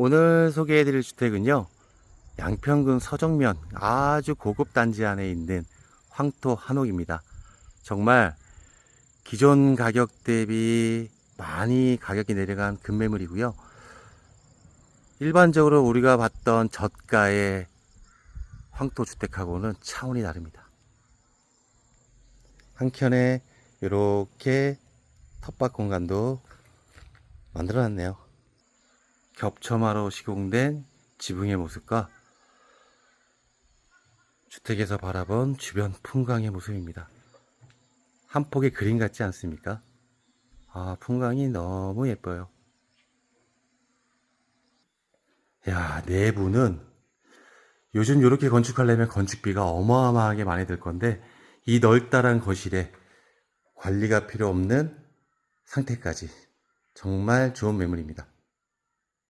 오늘 소개해드릴 주택은요, 양평군 서정면 아주 고급 단지 안에 있는 황토 한옥입니다. 정말 기존 가격 대비 많이 가격이 내려간 급매물이고요. 일반적으로 우리가 봤던 저가의 황토 주택하고는 차원이 다릅니다. 한켠에 이렇게 텃밭 공간도 만들어 놨네요. 겹쳐마로 시공된 지붕의 모습과 주택에서 바라본 주변 풍광의 모습입니다. 한 폭의 그림 같지 않습니까? 아, 풍광이 너무 예뻐요. 야, 내부는 요즘 이렇게 건축하려면 건축비가 어마어마하게 많이 들 건데 이 넓다란 거실에 관리가 필요 없는 상태까지 정말 좋은 매물입니다.